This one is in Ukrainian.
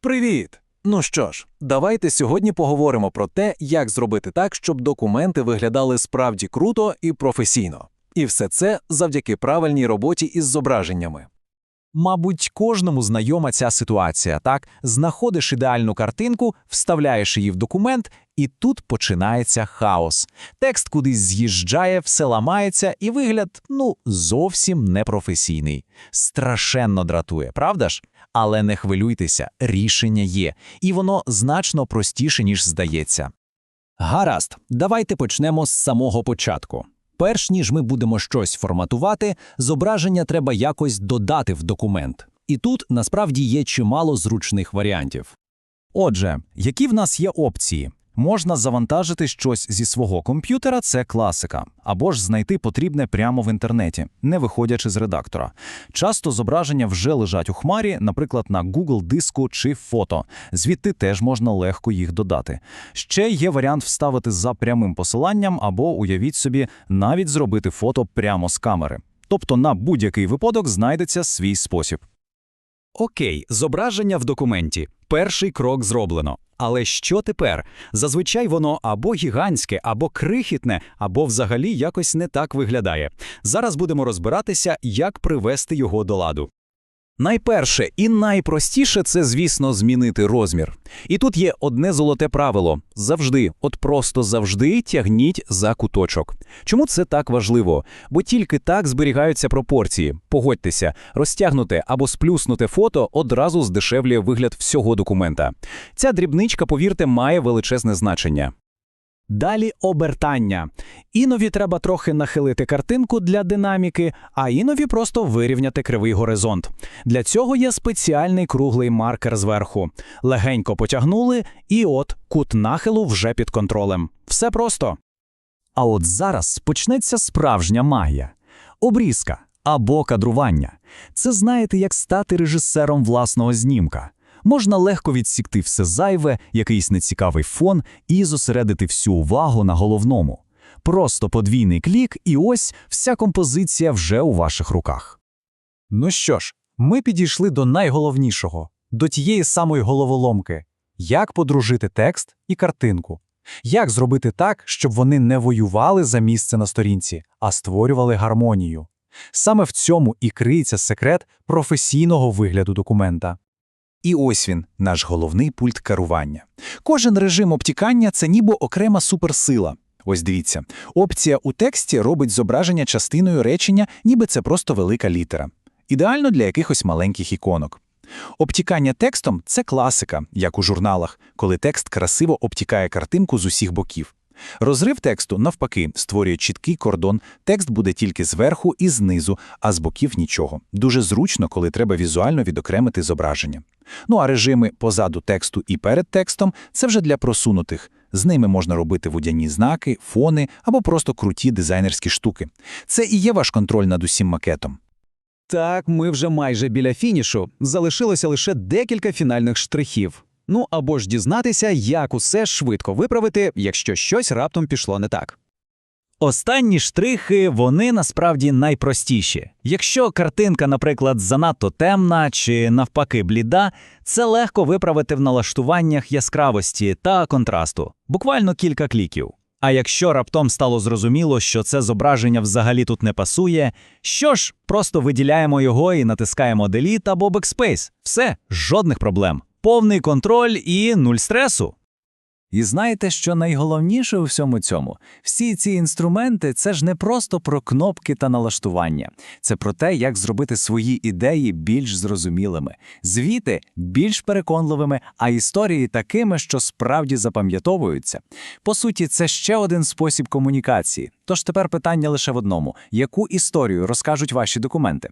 Привіт! Ну що ж, давайте сьогодні поговоримо про те, як зробити так, щоб документи виглядали справді круто і професійно. І все це завдяки правильній роботі із зображеннями. Мабуть, кожному знайома ця ситуація, так? Знаходиш ідеальну картинку, вставляєш її в документ, і тут починається хаос. Текст кудись з'їжджає, все ламається, і вигляд, ну, зовсім непрофесійний. Страшенно дратує, правда ж? Але не хвилюйтеся, рішення є, і воно значно простіше, ніж здається. Гаразд, давайте почнемо з самого початку. Перш ніж ми будемо щось форматувати, зображення треба якось додати в документ. І тут насправді є чимало зручних варіантів. Отже, які в нас є опції? Можна завантажити щось зі свого комп'ютера, це класика, або ж знайти потрібне прямо в інтернеті, не виходячи з редактора. Часто зображення вже лежать у хмарі, наприклад, на Google диску чи фото. Звідти теж можна легко їх додати. Ще є варіант вставити за прямим посиланням, або уявіть собі, навіть зробити фото прямо з камери. Тобто на будь-який випадок знайдеться свій спосіб. Окей, зображення в документі. Перший крок зроблено. Але що тепер? Зазвичай воно або гігантське, або крихітне, або взагалі якось не так виглядає. Зараз будемо розбиратися, як привести його до ладу. Найперше і найпростіше це, звісно, змінити розмір. І тут є одне золоте правило: завжди, от просто завжди тягніть за куточок. Чому це так важливо? Бо тільки так зберігаються пропорції. Погодьтеся, розтягнуте або сплюснуте фото одразу здешевлює вигляд всього документа. Ця дрібничка, повірте, має величезне значення. Далі обертання. Інові треба трохи нахилити картинку для динаміки, а інові просто вирівняти кривий горизонт. Для цього є спеціальний круглий маркер зверху. Легенько потягнули, і от кут нахилу вже під контролем. Все просто. А от зараз почнеться справжня магія. Обрізка або кадрування. Це знаєте, як стати режисером власного знімка. Можна легко відсікти все зайве, якийсь нецікавий фон і зосередити всю увагу на головному. Просто подвійний клік, і ось вся композиція вже у ваших руках. Ну що ж, ми підійшли до найголовнішого, до тієї самої головоломки як подружити текст і картинку. Як зробити так, щоб вони не воювали за місце на сторінці, а створювали гармонію. Саме в цьому і криється секрет професійного вигляду документа. І ось він, наш головний пульт керування. Кожен режим обтікання це ніби окрема суперсила. Ось дивіться, опція у тексті робить зображення частиною речення, ніби це просто велика літера. Ідеально для якихось маленьких іконок. Обтікання текстом це класика, як у журналах, коли текст красиво обтікає картинку з усіх боків. Розрив тексту, навпаки, створює чіткий кордон, текст буде тільки зверху і знизу, а з боків нічого. Дуже зручно, коли треба візуально відокремити зображення. Ну а режими позаду тексту і перед текстом це вже для просунутих. З ними можна робити водяні знаки, фони або просто круті дизайнерські штуки. Це і є ваш контроль над усім макетом. Так, ми вже майже біля фінішу. Залишилося лише декілька фінальних штрихів. Ну або ж дізнатися, як усе швидко виправити, якщо щось раптом пішло не так. Останні штрихи вони насправді найпростіші. Якщо картинка, наприклад, занадто темна чи навпаки бліда, це легко виправити в налаштуваннях яскравості та контрасту, буквально кілька кліків. А якщо раптом стало зрозуміло, що це зображення взагалі тут не пасує, що ж, просто виділяємо його і натискаємо Delete або Backspace. Все, жодних проблем. Повний контроль і нуль стресу. І знаєте, що найголовніше у всьому цьому? Всі ці інструменти це ж не просто про кнопки та налаштування, це про те, як зробити свої ідеї більш зрозумілими, звіти більш переконливими, а історії такими, що справді запам'ятовуються. По суті, це ще один спосіб комунікації. Тож тепер питання лише в одному: яку історію розкажуть ваші документи?